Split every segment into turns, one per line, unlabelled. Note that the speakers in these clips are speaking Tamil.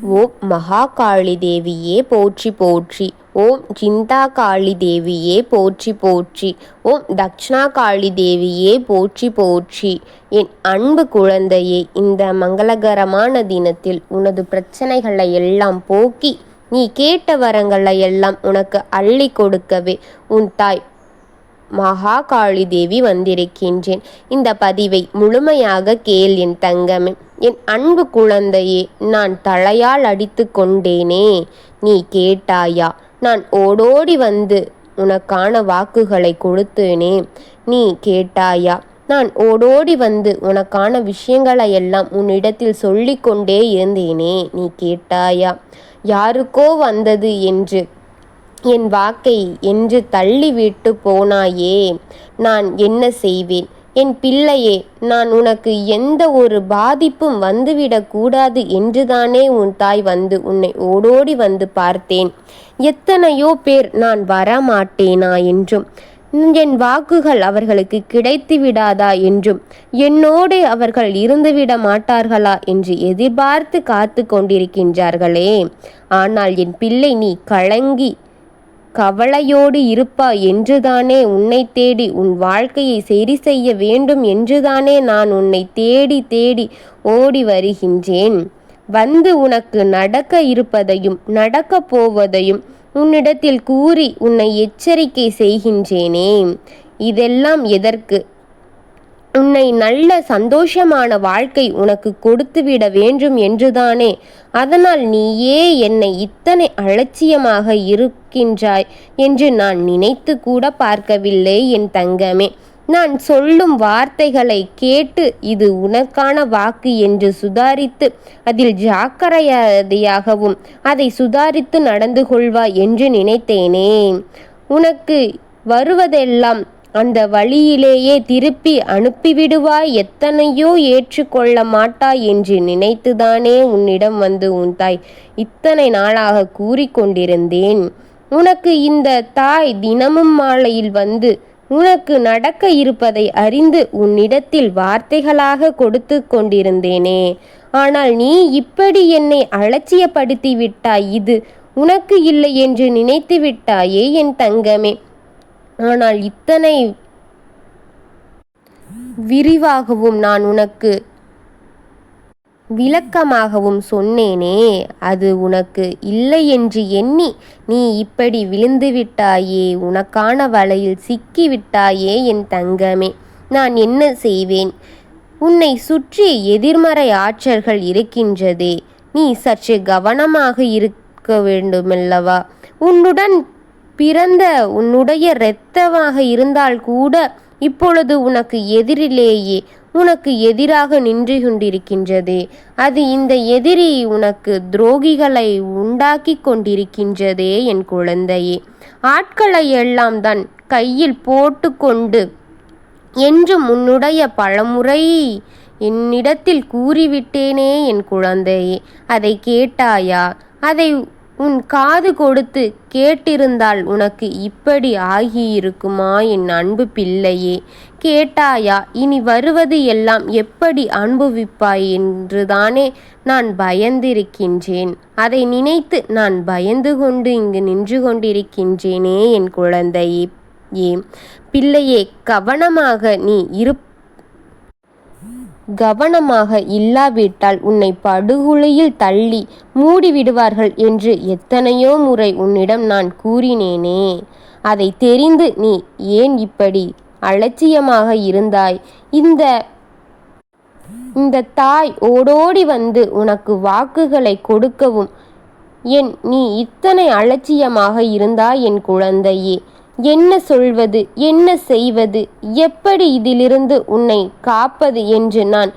ஓம் மகாகாளி தேவியே போற்றி போற்றி. ஓம் சிந்தாகாளி தேவியே போற்றி போற்றி. ஓம் தக்ஷணாகாளி தேவியே போற்றி போற்றி. என் அன்பு குழந்தையே இந்த மங்களகரமான தினத்தில் உனது பிரச்சனைகளை எல்லாம் போக்கி நீ கேட்ட வரங்களை எல்லாம் உனக்கு அள்ளி கொடுக்கவே உன் தாய் மகாகாளி தேவி வந்திருக்கின்றேன். இந்த பதிவை முழுமையாக கேள் என் தங்கமே. என் அன்பு குழந்தையே நான் தலையால் அடித்து கொண்டேனே நீ கேட்டாயா? நான் ஓடோடி வந்து உனக்கான வாக்குகளை கொடுத்தேனே நீ கேட்டாயா? நான் ஓடோடி வந்து உனக்கான விஷயங்களை எல்லாம் உன்னிடத்தில் சொல்லிக்கொண்டே இருந்தேனே நீ கேட்டாயா? யாருக்கோ வந்தது என்று என் வாக்கை என்று தள்ளிவிட்டு போனாயே நான் என்ன செய்வேன்? என் பிள்ளையே நான் உனக்கு எந்த ஒரு பாதிப்பும் வந்துவிடக்கூடாது என்றுதானே உன் தாய் வந்து உன்னை ஓடோடி வந்து பார்த்தேன். எத்தனையோ பேர் நான் வரமாட்டேனா என்றும் என் வாக்குகள் அவர்களுக்கு கிடைத்து விடாதா என்றும் என்னோடு அவர்கள் இருந்துவிட மாட்டார்களா என்று எதிர்பார்த்து காத்து கொண்டிருக்கின்றார்களே. ஆனால் என் பிள்ளை நீ கலங்கி கவலையோடு இருப்பா என்றுதானே உன்னை தேடி உன் வாழ்க்கையை சரி செய்ய வேண்டும் என்றுதானே நான் உன்னை தேடி தேடி ஓடி வருகின்றேன். வந்து உனக்கு நடக்க இருப்பதையும் நடக்கப் போவதையும் உன்னிடத்தில் கூறி உன்னை எச்சரிக்கை செய்கின்றேனே. இதெல்லாம் எதற்கு? உன்னை நல்ல சந்தோஷமான வாழ்க்கை உனக்கு கொடுத்துவிட வேண்டும் என்றுதானே. அதனால் நீயே என்னை இத்தனை அலட்சியமாக இருக்கின்றாய் என்று நான் நினைத்து கூட பார்க்கவில்லை என் தங்கமே. நான் சொல்லும் வார்த்தைகளை கேட்டு இது உனக்கான வாக்கு என்று சுதாரித்து அதில் ஜாக்கிரதையாகவும் அதை சுதாரித்து நடந்து கொள்வாய் என்று நினைத்தேனே. உனக்கு வருவதெல்லாம் அந்த வழியிலேயே திருப்பி அனுப்பிவிடுவாய் எத்தனையோ ஏற்றுக்கொள்ள மாட்டாய் என்று நினைத்துதானே உன்னிடம் வந்து உன் தாய் இத்தனை நாளாக கூறிக்கொண்டிருந்தேன். உனக்கு இந்த தாய் தினமும் மாலையில் வந்து உனக்கு நடக்க இருப்பதை அறிந்து உன்னிடத்தில் வார்த்தைகளாக கொடுத்து கொண்டிருந்தேனே. ஆனால் நீ இப்படி என்னை அலட்சியப்படுத்தி விட்டாய் இது உனக்கு இல்லை என்று நினைத்து விட்டாயே என் தங்கமே. ஆனால் இத்தனை விரிவாகவும் நான் உனக்கு விளக்கமாகவும் சொன்னேனே அது உனக்கு இல்லை என்று எண்ணி நீ இப்படி விழுந்துவிட்டாயே உனக்கான வலையில் சிக்கிவிட்டாயே என் தங்கமே நான் என்ன செய்வேன்? உன்னை சுற்றி எதிர்மறை ஆற்றல்கள் இருக்கின்றதே நீ சற்று கவனமாக இருக்க வேண்டுமல்லவா? உன்னுடன் பிறந்த உன்னுடைய இரத்தமாக இருந்தால் கூட இப்பொழுது உனக்கு எதிரிலேயே உனக்கு எதிராக நின்று கொண்டிருக்கின்றதே அது இந்த எதிரி உனக்கு துரோகிகளை உண்டாக்கி கொண்டிருக்கின்றதே என் குழந்தையே. ஆட்களை எல்லாம் தான் கையில் போட்டுக்கொண்டு என்றும் உன்னுடைய பழமுறை என்னிடத்தில் கூறிவிட்டேனே என் குழந்தையே. அதை கேட்டாயா? அதை உன் காது கொடுத்து கேட்டிருந்தால் உனக்கு இப்படி ஆகியிருக்குமா என் அன்பு பிள்ளையே? கேட்டாயா இனி வருவது எல்லாம் எப்படி அனுபவிப்பாய் என்றுதானே நான் பயந்திருக்கின்றேன். அதை நினைத்து நான் பயந்து கொண்டு இங்கு நின்று கொண்டிருக்கின்றேனே என் குழந்தையே. ஏன் பிள்ளையே கவனமாக நீ இருப்ப கவனமாக இல்லாவிட்டால் உன்னை படுகுழியில் தள்ளி மூடிவிடுவார்கள் என்று எத்தனையோ முறை உன்னிடம் நான் கூறினேனே. அதை தெரிந்து நீ ஏன் இப்படி அலட்சியமாக இருந்தாய்? இந்த இந்த தாய் ஓடோடி வந்து உனக்கு வாக்குகளை கொடுக்கவும் என் நீ இத்தனை அலட்சியமாக இருந்தாய் என் குழந்தையே. என்ன சொல்வது என்ன செய்வது எப்படி இதிலிருந்து உன்னை காப்பது என்று நான்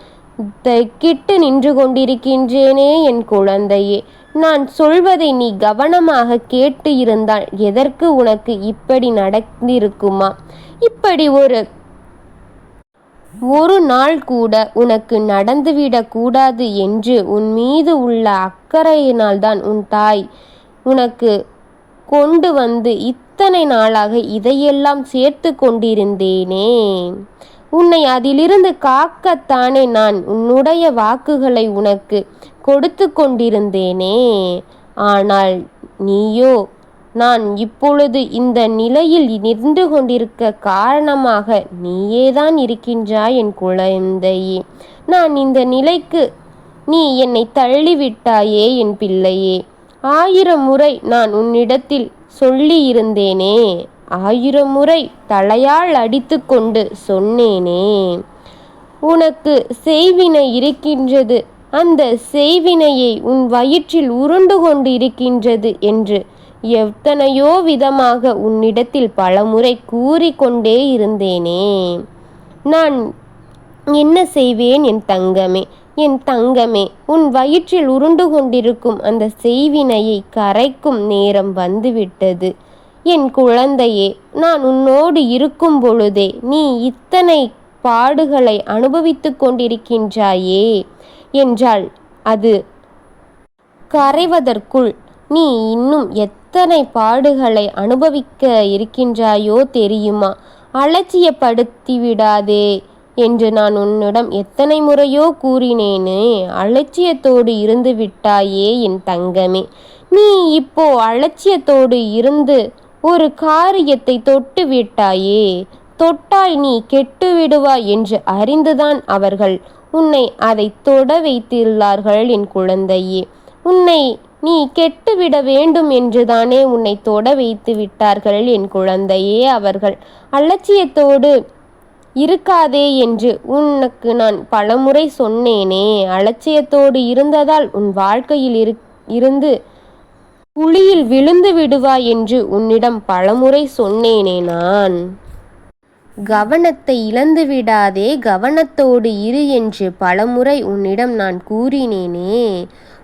கிட்டு நின்று கொண்டிருக்கின்றேனே என் குழந்தையே. நான் சொல்வதை நீ கவனமாக கேட்டு இருந்தால் எதற்கு உனக்கு இப்படி நடந்திருக்குமா? இப்படி ஒரு ஒரு நாள் கூட உனக்கு நடந்துவிடக்கூடாது என்று உன் மீது உள்ள அக்கறையினால்தான் உன் தாய் உனக்கு கொண்டு வந்து இத்தனை நாளாக இதையெல்லாம் சேர்த்து கொண்டிருந்தேனே. உன்னை அதிலிருந்து காக்கத்தானே நான் உன்னுடைய வாக்குகளை உனக்கு கொடுத்து கொண்டிருந்தேனே. ஆனால் நீயோ நான் இப்பொழுது இந்த நிலையில் நின்று கொண்டிருக்க காரணமாக நீயேதான் இருக்கின்றாய் என் குழந்தையே. நான் இந்த நிலைக்கு நீ என்னை தள்ளிவிட்டாயே என் பிள்ளையே. ஆயிரம் முறை நான் உன்னிடத்தில் சொல்லியிருந்தேனே. ஆயிரம் முறை தலையால் அடித்து கொண்டு சொன்னேனே. உனக்கு செய்வினை இருக்கின்றது. அந்த செய்வினையை உன் வயிற்றில் உருண்டு கொண்டு இருக்கின்றது என்று எத்தனையோ விதமாக உன்னிடத்தில் பலமுறை கூறிக்கொண்டே இருந்தேனே. நான் என்ன செய்வேன் என் தங்கமே? என் தங்கமே உன் வயிற்றில் உருண்டு கொண்டிருக்கும் அந்த செய்வினையை கரைக்கும் நேரம் வந்துவிட்டது. என் குழந்தையே நான் உன்னோடு இருக்கும் பொழுதே நீ இத்தனை பாடுகளை அனுபவித்து கொண்டிருக்கின்றாயே. என்றால் அது கரைவதற்குள் நீ இன்னும் எத்தனை பாடுகளை அனுபவிக்க இருக்கின்றாயோ தெரியுமா? அலட்சியப்படுத்தி விடாதே என்று நான் உன்னிடம் எத்தனை முறையோ கூறினேனே அலட்சியத்தோடு இருந்து விட்டாயே என் தங்கமே. நீ இப்போ அலட்சியத்தோடு இருந்து ஒரு காரியத்தை தொட்டு விட்டாயே தொட்டாய் நீ கெட்டு விடுவாய் என்று அறிந்துதான் அவர்கள் உன்னை அதை தொட வைத்துள்ளார்கள் என் குழந்தையே. உன்னை நீ கெட்டுவிட வேண்டும் என்றுதானே உன்னை தொட வைத்து விட்டார்கள் என் குழந்தையே அவர்கள். அலட்சியத்தோடு இருக்காதே என்று உனக்கு நான் பலமுறை சொன்னேனே. அலட்சியத்தோடு இருந்ததால் உன் வாழ்க்கையில் இரு இருந்து குழியில் விழுந்து விடுவாய் என்று உன்னிடம் பலமுறை சொன்னேனே நான். கவனத்தை இழந்து விடாதே கவனத்தோடு இரு என்று பலமுறை உன்னிடம் நான் கூறினேனே.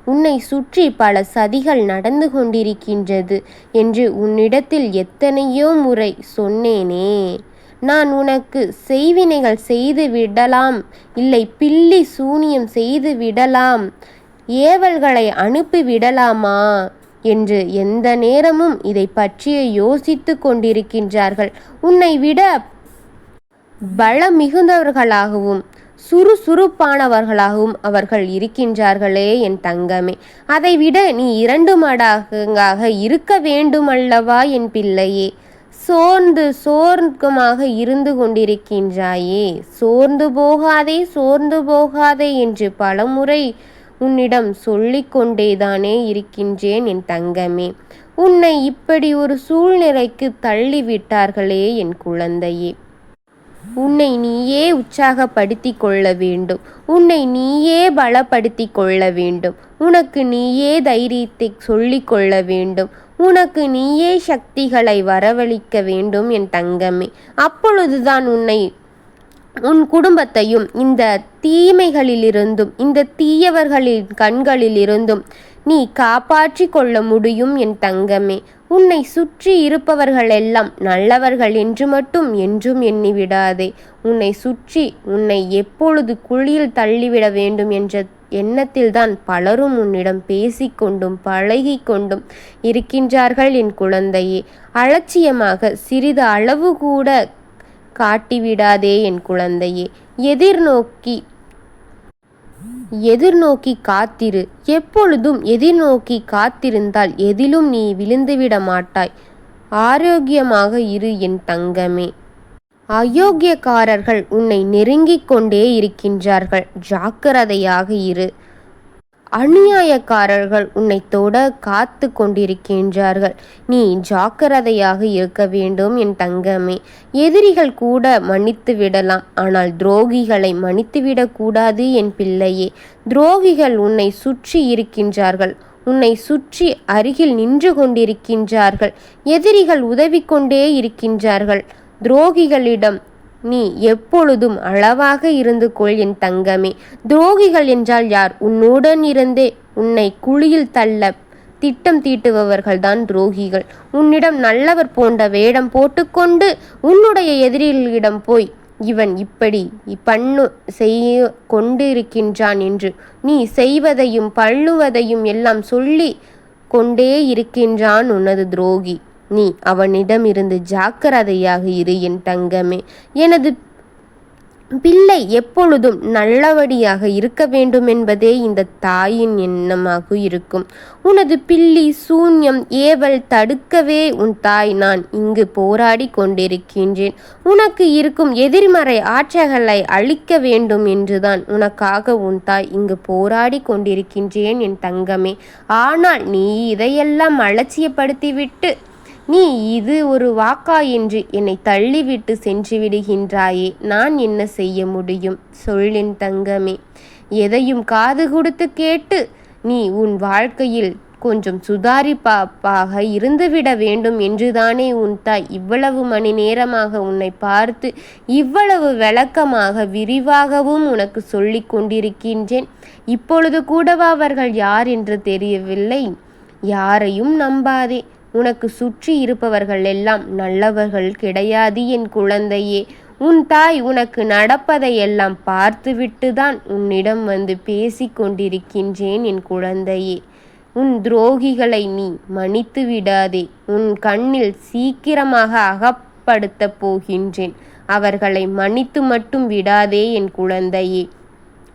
உன்னை சுற்றி பல சதிகள் நடந்து கொண்டிருக்கின்றது என்று உன்னிடத்தில் எத்தனையோ முறை சொன்னேனே. நான் உனக்கு செய்வினைகள் செய்து விடலாம். இல்லை பில்லி சூனியம் செய்து விடலாம். ஏவல்களை அனுப்பி விடலாமா? என்று எந்த நேரமும் இதை பற்றிய யோசித்து கொண்டிருக்கின்றார்கள். உன்னை விட பலம் மிகுந்தவர்களாகவும் சுறுசுறுப்பானவர்களாகவும் அவர்கள் இருக்கின்றார்களே என் தங்கமே. அதைவிட நீ இரண்டு மடங்காக இருக்க வேண்டுமல்லவா என் பிள்ளையே? சோர்ந்து சோர்க்கமாக இருந்து கொண்டிருக்கின்றாயே. சோர்ந்து போகாதே சோர்ந்து போகாதே என்று பலமுறை உன்னிடம் சொல்லிக்கொண்டேதானே இருக்கின்றேன் என் தங்கமே. உன்னை இப்படி ஒரு சூழ்நிலைக்கு தள்ளிவிட்டார்களே என் குழந்தையே. உன்னை நீயே உற்சாகப்படுத்தி கொள்ள வேண்டும். உன்னை நீயே பலப்படுத்தி கொள்ள வேண்டும். உனக்கு நீயே தைரியத்தை சொல்லிக்கொள்ள வேண்டும். உனக்கு நீயே சக்திகளை வரவழைக்க வேண்டும் என் தங்கமே. அப்பொழுதுதான் உன்னை உன் குடும்பத்தையும் இந்த தீமைகளிலிருந்தும் இந்த தீயவர்களின் கண்களிலிருந்தும் நீ காப்பாற்றி கொள்ள முடியும் என் தங்கமே. உன்னை சுற்றி இருப்பவர்களெல்லாம் நல்லவர்கள் என்று மட்டும் என்றும் எண்ணிவிடாதே. உன்னை சுற்றி உன்னை எப்பொழுது குழியில் தள்ளிவிட வேண்டும் என்ற எண்ணத்தில்தான் பலரும் உன்னிடம் பேசிக்கொண்டும் பழகி கொண்டும் இருக்கின்றார்கள் என் குழந்தையே. அலட்சியமாக சிறிது அளவு கூட காட்டிவிடாதே என் குழந்தையே. எதிர்நோக்கி எதிர்நோக்கி காத்திரு. எப்பொழுதும் எதிர்நோக்கி காத்திருந்தால் எதிலும் நீ விழுந்துவிட மாட்டாய் ஆரோக்கியமாக இரு என் தங்கமே. அயோக்கியக்காரர்கள் உன்னை நெருங்கிக் கொண்டே இருக்கின்றார்கள். ஜாக்கிரதையாக இரு. அநியாயக்காரர்கள் உன்னை தொட காத்து கொண்டிருக்கின்றார்கள். நீ ஜாக்கிரதையாக இருக்க வேண்டும் என் தங்கமே. எதிரிகள் கூட மன்னித்து விடலாம். ஆனால் துரோகிகளை மன்னித்துவிடக்கூடாது என் பிள்ளையே. துரோகிகள் உன்னை சுற்றி இருக்கின்றார்கள். உன்னை சுற்றி அருகில் நின்று கொண்டிருக்கின்றார்கள். எதிரிகள் உதவி கொண்டே இருக்கின்றார்கள். துரோகிகளிடம் நீ எப்பொழுதும் அளவாக இருந்து கொள் என் தங்கமே. துரோகிகள் என்றால் யார்? உன்னுடன் இருந்தே உன்னை குழியில் தள்ள திட்டம் தீட்டுபவர்கள்தான் துரோகிகள். உன்னிடம் நல்லவர் போன்ற வேடம் போட்டுக்கொண்டு உன்னுடைய எதிரிகளிடம் போய் இவன் இப்படி பண்ணு செய்ய கொண்டிருக்கின்றான் என்று நீ செய்வதையும் பண்ணுவதையும் எல்லாம் சொல்லி கொண்டே இருக்கின்றான் உனது துரோகி. நீ அவனிடமிருந்து ஜாக்கிரதையாக இரு என் தங்கமே. எனது பிள்ளை எப்பொழுதும் நல்லபடியாக இருக்க வேண்டும் என்பதே இந்த தாயின் எண்ணமாக இருக்கும். உனது பிள்ளி சூன்யம் ஏவல் தடுக்கவே உன் தாய். நான் இங்கு போராடி கொண்டிருக்கின்றேன். உனக்கு இருக்கும் எதிர்மறை ஆற்றல்களை அழிக்க வேண்டும் என்றுதான் உனக்காக உன் தாய் இங்கு போராடி கொண்டிருக்கின்றேன் என் தங்கமே. ஆனால் நீ இதையெல்லாம் அலட்சியப்படுத்திவிட்டு நீ இது ஒரு வாக்கா என்று என்னை தள்ளிவிட்டு சென்று விடுகின்றாயே நான் என்ன செய்ய முடியும்? சொல்லின் தங்கமே எதையும் காது கொடுத்து கேட்டு நீ உன் வாழ்க்கையில் கொஞ்சம் சுதாரிப்பாப்பாக இருந்துவிட வேண்டும் என்றுதானே உன் தாய் இவ்வளவு மணி நேரமாக உன்னை பார்த்து இவ்வளவு விளக்கமாக விரிவாகவும் உனக்கு சொல்லிக் கொண்டிருக்கின்றேன். இப்பொழுது கூடவா அவர்கள் யார் என்று தெரியவில்லை. யாரையும் நம்பாதே. உனக்கு சுற்றி இருப்பவர்கள் எல்லாம் நல்லவர்கள் கிடையாது என் குழந்தையே. உன் தாய் உனக்கு நடப்பதையெல்லாம் பார்த்துவிட்டுதான் உன்னிடம் வந்து பேசிக் கொண்டிருக்கின்றேன் என் குழந்தையே. உன் துரோகிகளை நீ மன்னித்து விடாதே. உன் கண்ணில் சீக்கிரமாக அகப்படுத்தப் போகின்றேன். அவர்களை மன்னித்து மட்டும் விடாதே என் குழந்தையே.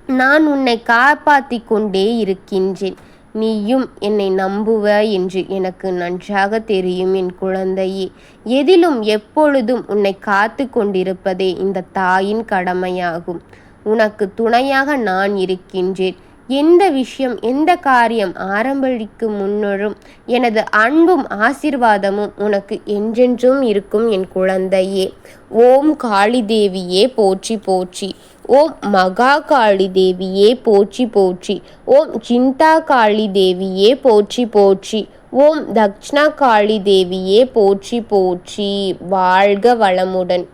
நான் உன்னை காப்பாற்றிக் கொண்டே இருக்கின்றேன். நீயும் என்னை நம்புவ என்று எனக்கு நன்றாக தெரியும் என் குழந்தையே. எதிலும் எப்பொழுதும் உன்னை காத்து கொண்டிருப்பதே இந்த தாயின் கடமையாகும். உனக்கு துணையாக நான் இருக்கின்றேன். எந்த விஷயம் எந்த காரியம் ஆரம்பிக்கும் முன்னரும் எனது அன்பும் ஆசிர்வாதமும் உனக்கு என்றென்றும் இருக்கும் என் குழந்தையே. ஓம் காளி தேவியே போற்றி போற்றி. ஓம் மகாகாளி தேவியே போற்றி போற்றி. ஓம் சிந்தா காளி தேவியே போற்றி போற்றி. ஓம் தக்ஷணா காளி தேவியே போற்றி போற்றி. வாழ்க வளமுடன்.